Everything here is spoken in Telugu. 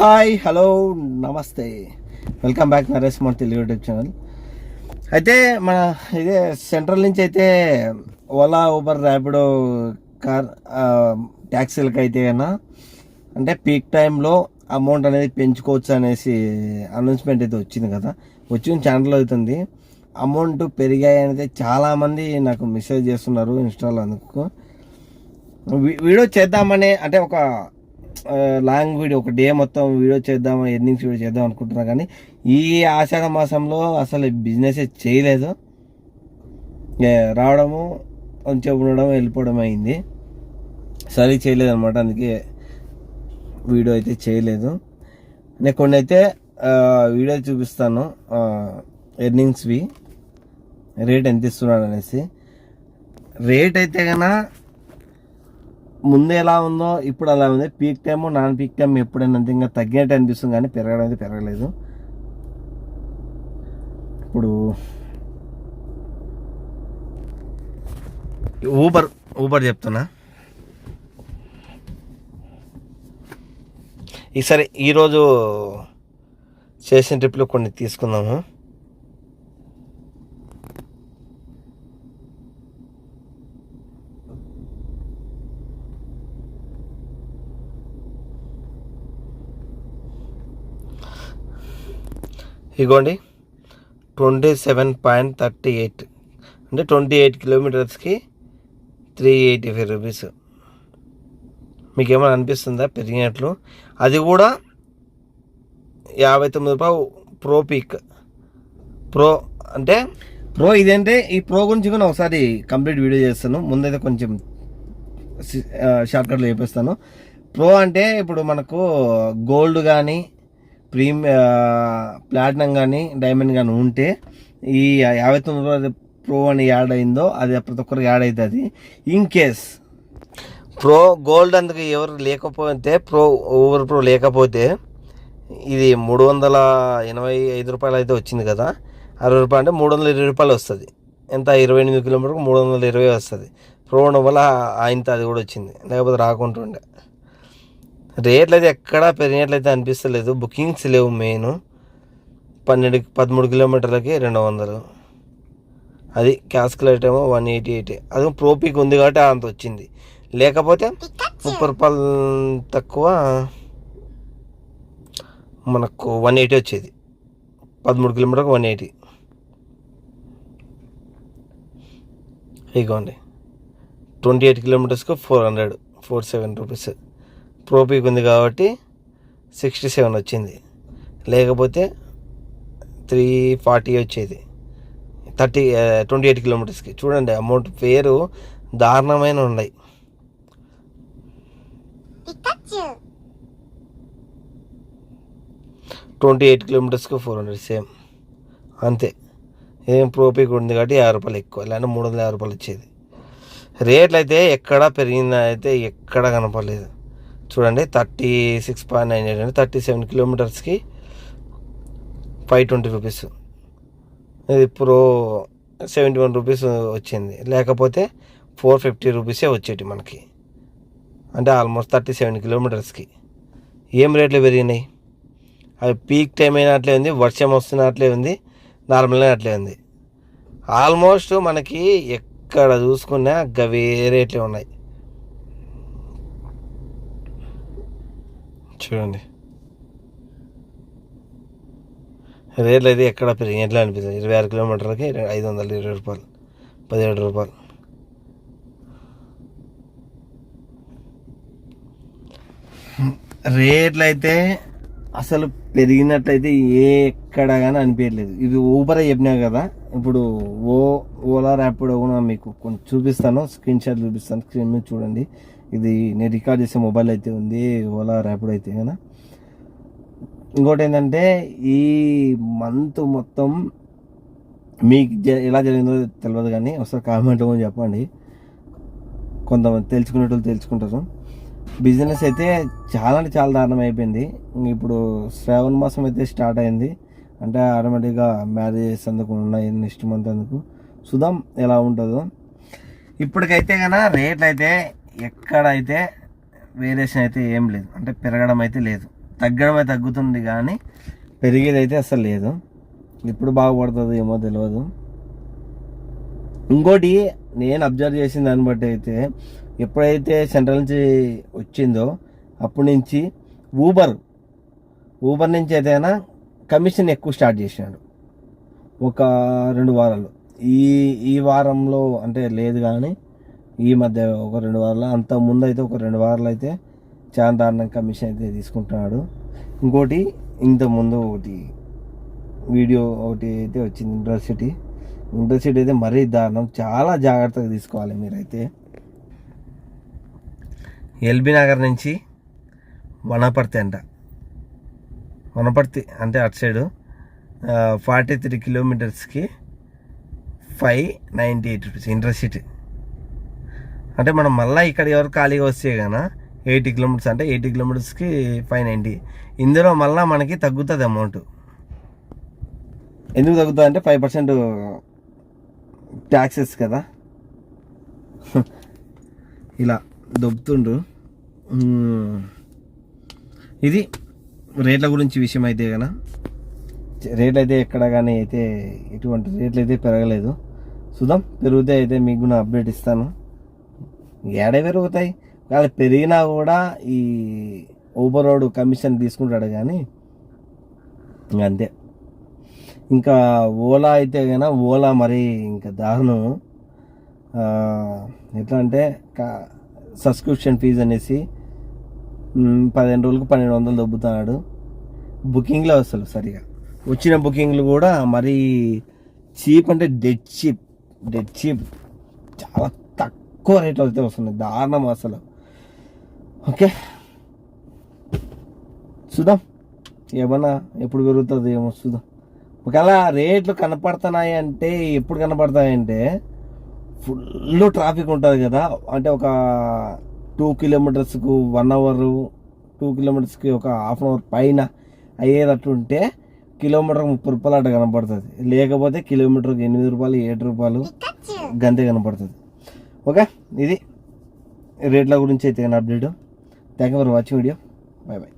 హాయ్ హలో నమస్తే. వెల్కమ్ బ్యాక్ నరేష్ మన తెలుగు యూట్యూబ్ ఛానల్ అయితే మన ఇదే సెంట్రల్ నుంచి అయితే ఓలా ఊబర్ ర్యాపిడో కార్ ట్యాక్సీలకు ట్యాక్సీలకి అయితే కన్నా అంటే పీక్ టైంలో అమౌంట్ అనేది పెంచుకోవచ్చు అనేసి అనౌన్స్మెంట్ అయితే వచ్చింది కదా. వచ్చిన ఛానల్ అవుతుంది. అమౌంట్ పెరిగాయి అనేది చాలామంది నాకు మెసేజ్ చేస్తున్నారు ఇన్స్టాలో అందుకు. వీ- వీడియో చేద్దామని అంటే ఒక లాంగ్ వీడియో ఒక డే మొత్తం వీడియో చేద్దాం ఎర్నింగ్స్ వీడియో చేద్దాం అనుకుంటున్నా కానీ ఈ ఆషాఢ మాసంలో అసలు బిజినెస్ చేయలేదు. రావడము కొంచెం ఉండడం వెళ్ళిపోవడం అయింది. సరి చేయలేదు అనమాట అందుకే వీడియో అయితే చేయలేదు. నేను కొన్ని అయితే వీడియో చూపిస్తాను. ఎర్నింగ్స్వి రేట్ ఎంత ఇస్తున్నాడు అనేసి. రేట్ అయితే కన్నా ముందు ఎలా ఉందో ఇప్పుడు అలా ఉంది. Peak time non peak time ఎప్పుడైనా ఇంకా తగ్గినట్టు అనిపిస్తుంది కానీ పెరగడం అయితే పెరగలేదు. ఇప్పుడు ఊబర్ ఊబర్ చెప్తున్నా. ఈసారి ఈరోజు చేసిన ట్రిప్లో కొన్ని తీసుకుందాము. ఇగోండి. Twenty seven point thirty eight అంటే ట్వంటీ ఎయిట్ కిలోమీటర్స్కి త్రీ ఎయిటీ ఫైవ్ రూపీస్. మీకు ఏమైనా అనిపిస్తుందా పెరిగినట్లు? అది కూడా యాభై తొమ్మిది రూపాయలు ప్రో పీక్ ప్రో అంటే ప్రో ఇదంటే ఈ ప్రో గురించి కూడా ఒకసారి కంప్లీట్ వీడియో చేస్తాను. ముందైతే కొంచెం షార్ట్కట్లో చెప్పేస్తాను. ప్రో అంటే ఇప్పుడు మనకు గోల్డ్ కానీ ప్రీమ్ ప్లాటినం కానీ డైమండ్ కానీ ఉంటే ఈ యాభై తొమ్మిది రూపాయలు ప్రో అని యాడ్ అయిందో అది ప్రతి ఒక్కరికి యాడ్ అవుతుంది ఇన్ కేస్ ప్రో గోల్డ్ అందుకు ఎవరు లేకపోతే ప్రో ఓవర్ ప్రో లేకపోతే ఇది మూడు వందల ఎనభై ఐదు రూపాయలు అయితే వచ్చింది కదా అరవై రూపాయలు అంటే మూడు వందల ఇరవై రూపాయలు వస్తుంది. ఎంత? ఇరవై ఎనిమిది కిలోమీటర్కి మూడు వందల ఇరవై వస్తుంది. ప్రో ఉండడం వల్ల ఆయనతో అది కూడా వచ్చింది. లేకపోతే రాకుంటుండే. రేట్లు అయితే ఎక్కడా పెరిగినట్లయితే అనిపిస్తలేదు. బుకింగ్స్ లేవు మెయిన్. పన్నెండు పదమూడు కిలోమీటర్లకి రెండు వందలు. అది క్యాస్కులేట్ ఏమో వన్ ఎయిటీ ఎయిటీ. అది ప్రోపిక్ ఉంది కాబట్టి అంత వచ్చింది. లేకపోతే ముప్పై రూపాయలు తక్కువ మనకు వన్ ఎయిటీ వచ్చేది. పదమూడు కిలోమీటర్కి వన్ ఎయిటీ. ఇగోండి twenty eight కిలోమీటర్స్కి four hundred four seven rupees. Pro peak ఉంది కాబట్టి సిక్స్టీ సెవెన్ వచ్చింది. లేకపోతే త్రీ ఫార్టీ వచ్చేది. థర్టీ ట్వంటీ ఎయిట్ కిలోమీటర్స్కి చూడండి అమౌంట్ పేరు దారుణమైన ఉన్నాయి. ట్వంటీ ఎయిట్ కిలోమీటర్స్కి ఫోర్ హండ్రెడ్ సేమ్ అంతే. ఏం ప్రోపీక్ ఉంది కాబట్టి యాభై రూపాయలు ఎక్కువ. లేదంటే మూడు వందల యాభై రూపాయలు వచ్చేది రేట్లు అయితే ఎక్కడ పెరిగింది అయితే ఎక్కడ కనపడలేదు. చూడండి thirty six point nine eight అంటే థర్టీ సెవెన్ కిలోమీటర్స్కి ఫైవ్ ట్వంటీ రూపీస్. ఇది ప్రో సెవెంటీ వన్ రూపీస్ వచ్చింది. లేకపోతే ఫోర్ ఫిఫ్టీ రూపీసే వచ్చేటి మనకి. అంటే ఆల్మోస్ట్ థర్టీ సెవెన్ కిలోమీటర్స్కి. ఏం రేట్లు పెరిగినాయి? అవి పీక్ టైం అయినట్లే ఉంది వర్షం వస్తున్న అట్లే ఉంది నార్మల్ అట్లే ఉంది. ఆల్మోస్ట్ మనకి ఎక్కడ చూసుకున్నా గవే రేట్లే ఉన్నాయి. చూడండి. రేట్లు అయితే ఎక్కడ పెరిగినట్లు అనిపిస్తుంది. ఇరవై ఆరు కిలోమీటర్లకి ఐదు వందల ఇరవై రూపాయలు పదిహేడు రూపాయలు. రేట్లు అయితే అసలు పెరిగినట్లయితే ఏ ఎక్కడ కానీ అనిపించలేదు ఇది ఊబరే చెప్పినా కదా ఇప్పుడు ఓ ఓలా ర్యాపిడో కూడా మీకు కొంచెం చూపిస్తాను. స్క్రీన్ షాట్ చూపిస్తాను స్క్రీన్ మీద చూడండి. ఇది నేను రికార్డ్ చేసే మొబైల్ అయితే ఉంది ఓలా ర్యాపిడ్ అయితే కదా ఇంకోటి ఏంటంటే ఈ మంత్ మొత్తం మీకు జ- ఎలా జరిగిందో తెలియదు కానీ ఒకసారి కామెంట్ అని చెప్పండి. కొంతమంది తెలుసుకునేటోళ్ళు తెలుసుకుంటారు. బిజినెస్ అయితే చాలా అంటే చాలా దారుణం అయిపోయింది. ఇప్పుడు శ్రావణ మాసం అయితే స్టార్ట్ అయింది. అంటే ఆటోమేటిక్గా మ్యారేజెస్ అందుకు ఉన్నాయి నెక్స్ట్ మంత్ అందుకు. చూద్దాం ఎలా ఉంటుందో. ఇప్పటికైతే కన్నా రేట్లు అయితే ఎక్కడైతే వేరియేషన్ అయితే ఏం లేదు. అంటే పెరగడం అయితే లేదు. తగ్గడం అయితే తగ్గుతుంది కానీ పెరిగేది అయితే అసలు లేదు. ఇప్పుడు బాగుపడుతుంది ఏమో తెలియదు ఇంకోటి నేను అబ్జర్వ్ చేసిన దాన్ని బట్టి అయితే ఎప్పుడైతే సెంట్రల్ నుంచి వచ్చిందో అప్పటి నుంచి ఊబర్ ఊబర్ నుంచి అయితేనా కమిషన్ ఎక్కువ స్టార్ట్ చేసినాడు. ఒక రెండు వారాలు. ఈ ఈ వారంలో అంటే లేదు కానీ ఈ మధ్య ఒక రెండు వారాలు అంత ముందు అయితే ఒక రెండు వారాలు అయితే చాలా దారుణం కమిషన్ అయితే తీసుకుంటున్నాడు. ఇంకోటి ఇంత ముందు ఒకటి వీడియో ఒకటి అయితే వచ్చింది ఇంటర్సిటీ ఇంటర్సిటీ అయితే మరీ దారుణం. చాలా జాగ్రత్తగా తీసుకోవాలి మీరైతే. ఎల్బీ నగర్ నుంచి వనపర్తి అంట. వనపర్తి అంటే అటు side forty three కిలోమీటర్స్కి five ninety eight rupees intercity. అంటే మనం మళ్ళీ ఇక్కడ ఎవరు ఖాళీగా వస్తే కదా ఎయిటీ కిలోమీటర్స్ అంటే ఎయిటీ కిలోమీటర్స్కి ఫైవ్ నైంటీ. ఇందులో మళ్ళీ మనకి తగ్గుతుంది అమౌంట్. ఎందుకు తగ్గుతుంది అంటే ఫైవ్ పర్సెంట్ ట్యాక్సెస్ కదా. ఇలా దొబ్బుతుండ్రు ఇది రేట్ల గురించి విషయం అయితే కదా రేట్లు అయితే ఎక్కడ కానీ అయితే ఎటువంటి రేట్లు అయితే పెరగలేదు. చూద్దాం. పెరిగితే అయితే మీకు కూడా అప్డేట్ ఇస్తాను. ఏడే పెరుగుతాయి. కానీ పెరిగినా కూడా ఈ ఊబర్ రోడ్ కమిషన్ తీసుకుంటాడు కానీ అంతే. ఇంకా ఓలా అయితే కన్నా ఓలా మరి ఇంకా దారుణం. ఎట్లా అంటే సబ్స్క్రిప్షన్ ఫీజు అనేసి పదిహేను రోజులకు పన్నెండు వందలు దొబ్బుతున్నాడు. బుకింగ్లో అసలు సరిగా. వచ్చిన బుకింగ్లు కూడా మరీ చీప్ అంటే డెడ్ చీప్ డెడ్ చీప్ చాలా తక్కువ రేట్లో అయితే వస్తున్నాయి. దారుణం అసలు. ఓకే? చూద్దాం. ఏమన్నా ఎప్పుడు పెరుగుతుంది ఏమో చూద్దాం. ఒకవేళ రేట్లు కనపడుతున్నాయి అంటే ఎప్పుడు కనపడతాయి అంటే ఫుల్ ట్రాఫిక్ ఉంటుంది కదా. అంటే ఒక టూ కిలోమీటర్స్కు వన్ అవర్ టూ కిలోమీటర్స్కి ఒక హాఫ్ అన్ అవర్ పైన అయ్యేటట్టు ఉంటే కిలోమీటర్ ముప్పై రూపాయలు అట్లా కనపడుతుంది. లేకపోతే కిలోమీటర్కి ఎనిమిది రూపాయలు ఏడు రూపాయలు గంతే కనపడుతుంది. ఓకే? ఇది రేట్ల గురించి అయితే update thank you for watching video bye bye